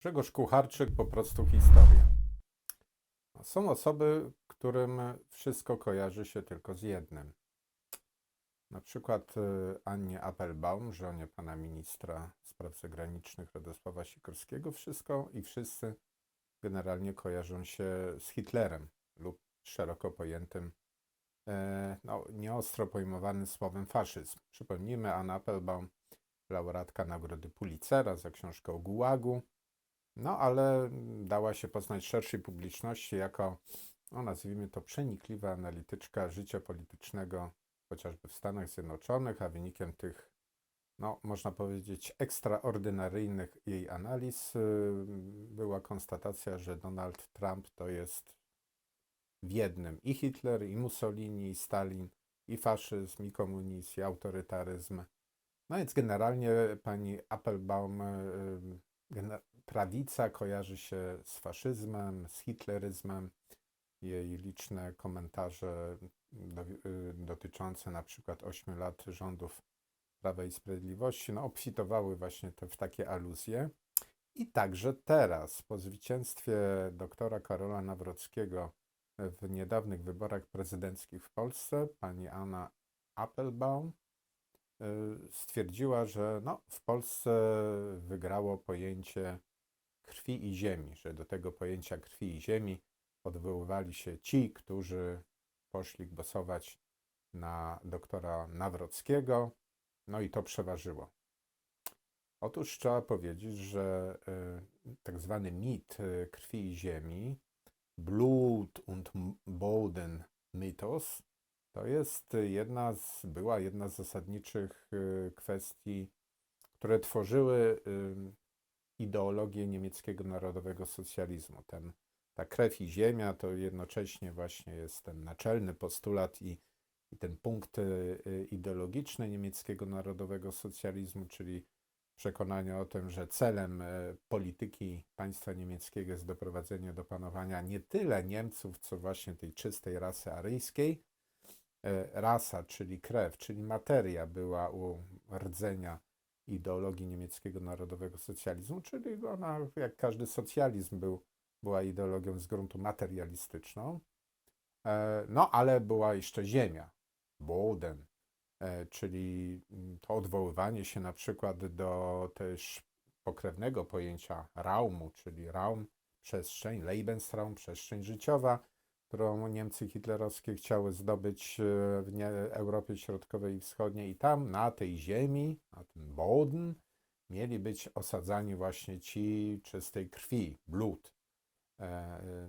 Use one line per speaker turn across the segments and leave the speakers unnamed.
Grzegorz Kucharczyk, po prostu historia. Są osoby, którym wszystko kojarzy się tylko z jednym. Na przykład y, Annie Appelbaum, żonie pana ministra spraw zagranicznych Radosława Sikorskiego, wszystko i wszyscy generalnie kojarzą się z Hitlerem lub szeroko pojętym, e, no, nieostro pojmowanym słowem faszyzm. Przypomnijmy, Anna Appelbaum, laureatka Nagrody Pulitzera za książkę o Gułagu, no ale dała się poznać szerszej publiczności jako, no, nazwijmy to, przenikliwa analityczka życia politycznego, chociażby w Stanach Zjednoczonych, a wynikiem tych, no, można powiedzieć, ekstraordynaryjnych jej analiz y, była konstatacja, że Donald Trump to jest w jednym i Hitler, i Mussolini, i Stalin, i faszyzm, i komunizm, i autorytaryzm. No więc generalnie pani Appelbaum, y, gener- prawica kojarzy się z faszyzmem, z hitleryzmem. Jej liczne komentarze do, y, dotyczące na przykład 8 lat rządów Prawa i Sprawiedliwości, no obfitowały właśnie te, w takie aluzje. I także teraz, po zwycięstwie doktora Karola Nawrockiego w niedawnych wyborach prezydenckich w Polsce, pani Anna Appelbaum y, stwierdziła, że no, w Polsce wygrało pojęcie krwi i ziemi, że do tego pojęcia krwi i ziemi odwoływali się ci, którzy poszli głosować na doktora Nawrockiego, no i to przeważyło. Otóż trzeba powiedzieć, że y, tak zwany mit y, krwi i ziemi, Blut und Boden Mythos, to jest jedna z, była jedna z zasadniczych y, kwestii, które tworzyły ideologię niemieckiego narodowego socjalizmu. Ten, ta krew i ziemia to jednocześnie właśnie jest ten naczelny postulat i, i ten punkt y, y, ideologiczny niemieckiego narodowego socjalizmu, czyli przekonanie o tym, że celem y, polityki państwa niemieckiego jest doprowadzenie do panowania nie tyle Niemców, co właśnie tej czystej rasy aryjskiej. Rasa, czyli krew, czyli materia była u rdzenia ideologii niemieckiego narodowego socjalizmu, czyli ona, jak każdy socjalizm, był, była ideologią z gruntu materialistyczną. E, no, ale była jeszcze ziemia, Boden, e, czyli to odwoływanie się na przykład do też pokrewnego pojęcia Raumu, czyli Raum, przestrzeń, Lebensraum, przestrzeń życiowa, którą Niemcy hitlerowskie chciały zdobyć e, w Europie Środkowej i Wschodniej i tam na tej ziemi, na tym Boden, mieli być osadzani właśnie ci czystej krwi, blut. E, e,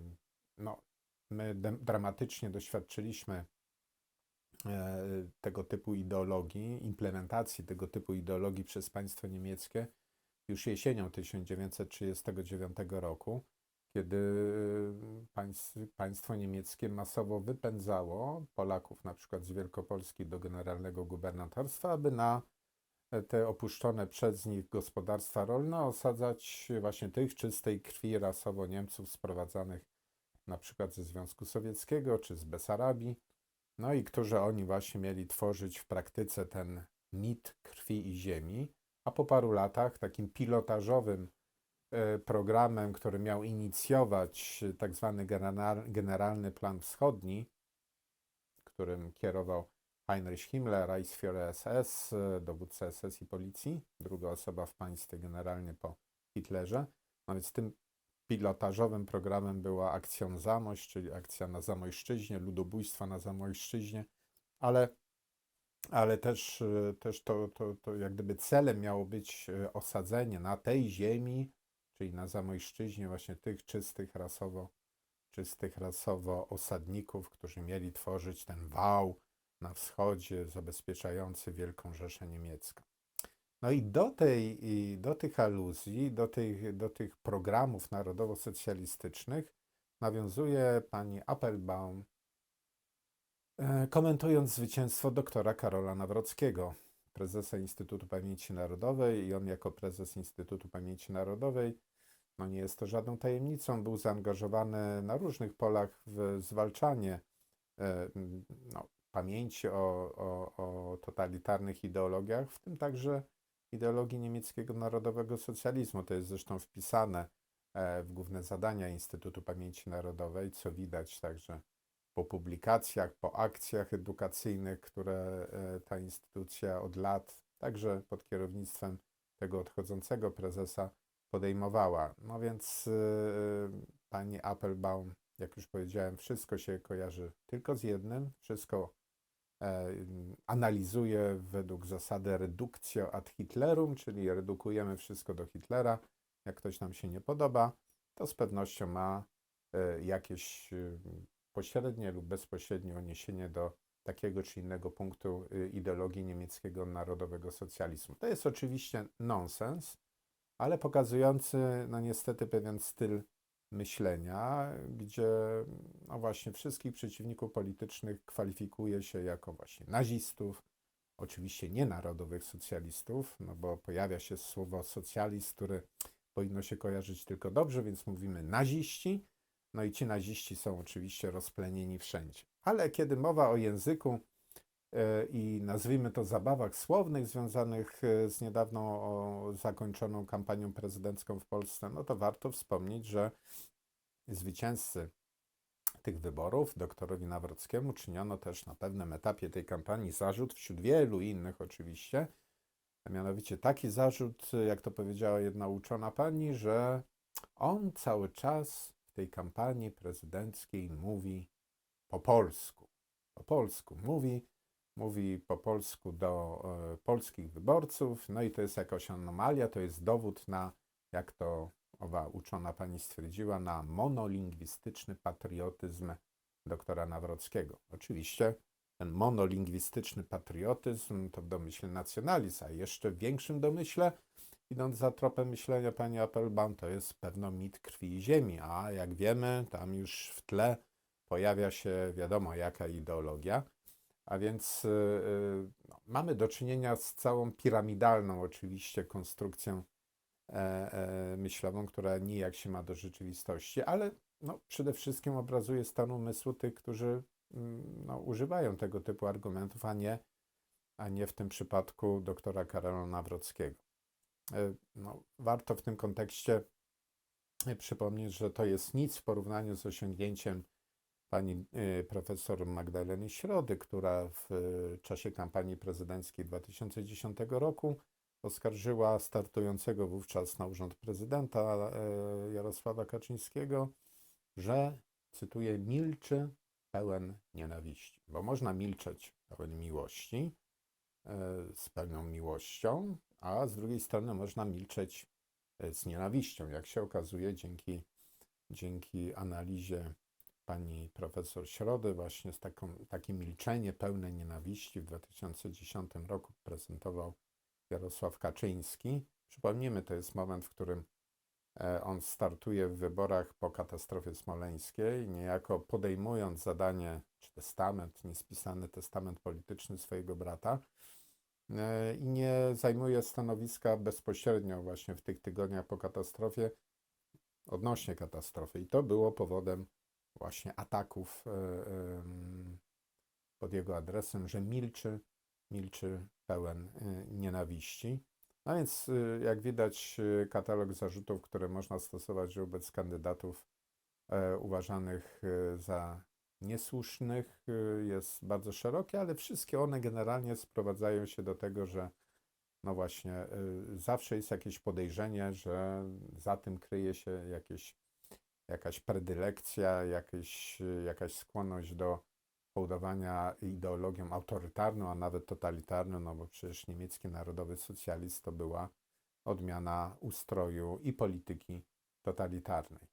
no, my dramatycznie doświadczyliśmy tego typu ideologii, implementacji tego typu ideologii przez państwo niemieckie już jesienią 1939 roku kiedy państwo niemieckie masowo wypędzało Polaków na przykład z Wielkopolski do generalnego gubernatorstwa, aby na te opuszczone przez nich gospodarstwa rolne osadzać właśnie tych czystej krwi rasowo Niemców sprowadzanych na przykład ze Związku Sowieckiego czy z Besarabii, no i którzy oni właśnie mieli tworzyć w praktyce ten mit krwi i ziemi, a po paru latach takim pilotażowym E, programem, który miał inicjować tak zwany Generalny Plan Wschodni, którym kierował Heinrich Himmler, Reichsführer SS, e, dowódca SS i policji, druga osoba w państwie generalnie po Hitlerze. No więc tym pilotażowym programem była akcja Zamość, czyli akcja na Zamojszczyźnie, ludobójstwa na Zamojszczyźnie, ale, ale też, e, też to, to, to jak gdyby celem miało być osadzenie na tej ziemi czyli na Zamojszczyźnie właśnie tych czystych rasowo, czystych rasowo osadników, którzy mieli tworzyć ten wał na wschodzie zabezpieczający Wielką Rzeszę Niemiecką. No i do, tej, do tych aluzji, do tych, do tych programów narodowo-socjalistycznych nawiązuje pani Appelbaum, e, komentując zwycięstwo doktora Karola Nawrockiego, prezesa Instytutu Pamięci Narodowej i on jako prezes Instytutu Pamięci Narodowej no nie jest to żadną tajemnicą, był zaangażowany na różnych polach w zwalczanie e, no, pamięci o, o, o totalitarnych ideologiach, w tym także ideologii niemieckiego narodowego socjalizmu. To jest zresztą wpisane e, w główne zadania Instytutu Pamięci Narodowej, co widać także po publikacjach, po akcjach edukacyjnych, które e, ta instytucja od lat, także pod kierownictwem tego odchodzącego prezesa, podejmowała. No więc e, pani Applebaum, jak już powiedziałem, wszystko się kojarzy tylko z jednym, wszystko e, analizuje według zasady reductio ad Hitlerum, czyli redukujemy wszystko do Hitlera. Jak ktoś nam się nie podoba, to z pewnością ma e, jakieś e, pośrednie lub bezpośrednie odniesienie do takiego czy innego punktu e, ideologii niemieckiego narodowego socjalizmu. To jest oczywiście nonsens, ale pokazujący, no niestety, pewien styl myślenia, gdzie no właśnie wszystkich przeciwników politycznych kwalifikuje się jako właśnie nazistów, oczywiście nie narodowych socjalistów, no bo pojawia się słowo socjalist, które powinno się kojarzyć tylko dobrze, więc mówimy naziści, no i ci naziści są oczywiście rozplenieni wszędzie. Ale kiedy mowa o języku i nazwijmy to zabawach słownych związanych e, z niedawno zakończoną kampanią prezydencką w Polsce, no to warto wspomnieć, że zwycięzcy tych wyborów, doktorowi Nawrockiemu, czyniono też na pewnym etapie tej kampanii zarzut, wśród wielu innych oczywiście, a mianowicie taki zarzut, jak to powiedziała jedna uczona pani, że on cały czas w tej kampanii prezydenckiej mówi po polsku. Po polsku mówi, mówi po polsku do e, polskich wyborców, no i to jest jakaś anomalia, to jest dowód na, jak to owa uczona pani stwierdziła, na monolingwistyczny patriotyzm doktora Nawrockiego. Oczywiście ten monolingwistyczny patriotyzm to w domyśle nacjonalizm, a jeszcze w większym domyśle, idąc za tropem myślenia pani Applebaum, to jest pewno mit krwi i ziemi, a jak wiemy, tam już w tle pojawia się wiadomo jaka ideologia, a więc y, y, no, mamy do czynienia z całą piramidalną oczywiście konstrukcją e, e, myślową, która nijak się ma do rzeczywistości, ale no, przede wszystkim obrazuje stan umysłu tych, którzy mm, no, używają tego typu argumentów, a nie, a nie w tym przypadku doktora Karola Nawrockiego. E, No, warto w tym kontekście przypomnieć, że to jest nic w porównaniu z osiągnięciem pani e, profesor Magdaleny Środy, która w e, czasie kampanii prezydenckiej 2010 roku oskarżyła startującego wówczas na urząd prezydenta e, Jarosława Kaczyńskiego, że, cytuję, milczy pełen nienawiści. Bo można milczeć pełen miłości, e, z pełną miłością, a z drugiej strony można milczeć e, z nienawiścią, jak się okazuje dzięki, dzięki analizie pani profesor Środy, właśnie z taką, takie milczenie pełne nienawiści w 2010 roku prezentował Jarosław Kaczyński. Przypomnijmy, to jest moment, w którym e, on startuje w wyborach po katastrofie smoleńskiej, niejako podejmując zadanie, czy testament, niespisany testament polityczny swojego brata e, i nie zajmuje stanowiska bezpośrednio właśnie w tych tygodniach po katastrofie odnośnie katastrofy. I to było powodem właśnie ataków e, pod jego adresem, że milczy, milczy pełen e, nienawiści. No więc, e, jak widać, katalog zarzutów, które można stosować wobec kandydatów uważanych za niesłusznych, jest bardzo szeroki, ale wszystkie one generalnie sprowadzają się do tego, że no właśnie, zawsze jest jakieś podejrzenie, że za tym kryje się jakieś, jakaś predylekcja, jakieś, jakaś skłonność do hołdowania ideologią autorytarną, a nawet totalitarną, no bo przecież niemiecki narodowy socjalizm to była odmiana ustroju i polityki totalitarnej.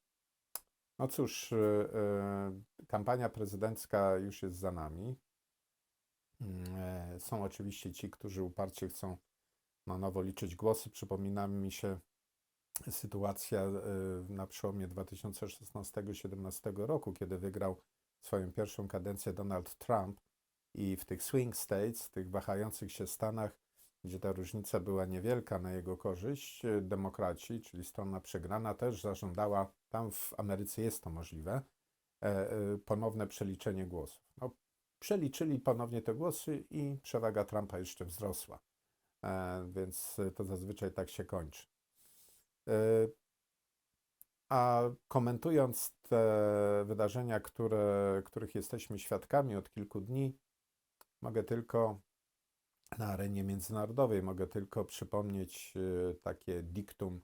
No cóż, e, e, kampania prezydencka już jest za nami. Mm, e, Są oczywiście ci, którzy uparcie chcą na nowo liczyć głosy. Przypomina mi się sytuacja e, na przełomie 2016-2017 roku, kiedy wygrał swoją pierwszą kadencję Donald Trump i w tych swing states, tych wahających się stanach, gdzie ta różnica była niewielka na jego korzyść, e, demokraci, czyli strona przegrana, też zażądała, tam w Ameryce jest to możliwe, e, ponowne przeliczenie głosów. No, przeliczyli ponownie te głosy i przewaga Trumpa jeszcze wzrosła. Więc to zazwyczaj tak się kończy. E, A komentując te wydarzenia, które, których jesteśmy świadkami od kilku dni, mogę tylko na arenie międzynarodowej, mogę tylko przypomnieć y, takie diktum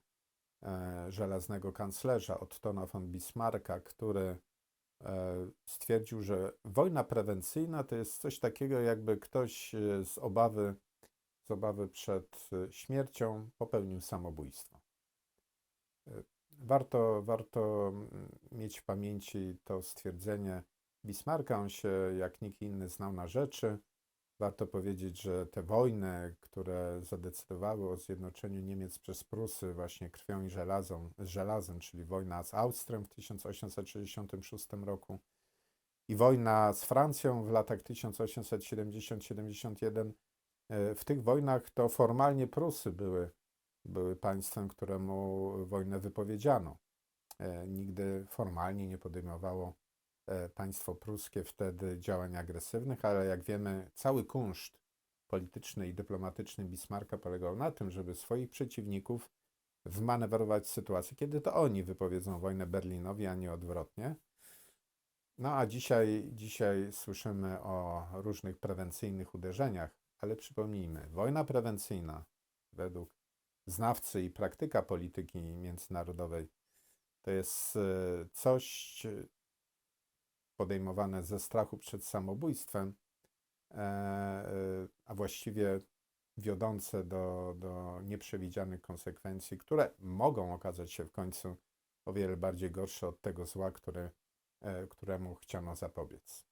e, żelaznego kanclerza Ottona von Bismarcka, który e, stwierdził, że wojna prewencyjna to jest coś takiego, jakby ktoś e, z obawy, z obawy przed e, śmiercią popełnił samobójstwo. Warto, warto mieć w pamięci to stwierdzenie Bismarcka. On się jak nikt inny znał na rzeczy. Warto powiedzieć, że te wojny, które zadecydowały o zjednoczeniu Niemiec przez Prusy właśnie krwią i żelazą, żelazem, czyli wojna z Austrią w 1866 roku i wojna z Francją w latach 1870-71, e, w tych wojnach to formalnie Prusy były, były państwem, któremu wojnę wypowiedziano. E, Nigdy formalnie nie podejmowało e, państwo pruskie wtedy działań agresywnych, ale jak wiemy, cały kunszt polityczny i dyplomatyczny Bismarcka polegał na tym, żeby swoich przeciwników wmanewrować w sytuację, kiedy to oni wypowiedzą wojnę Berlinowi, a nie odwrotnie. No a dzisiaj, dzisiaj słyszymy o różnych prewencyjnych uderzeniach, ale przypomnijmy, wojna prewencyjna według znawcy i praktyka polityki międzynarodowej to jest e, coś e, podejmowane ze strachu przed samobójstwem, e, a właściwie wiodące do, do nieprzewidzianych konsekwencji, które mogą okazać się w końcu o wiele bardziej gorsze od tego zła, które, któremu chciano zapobiec.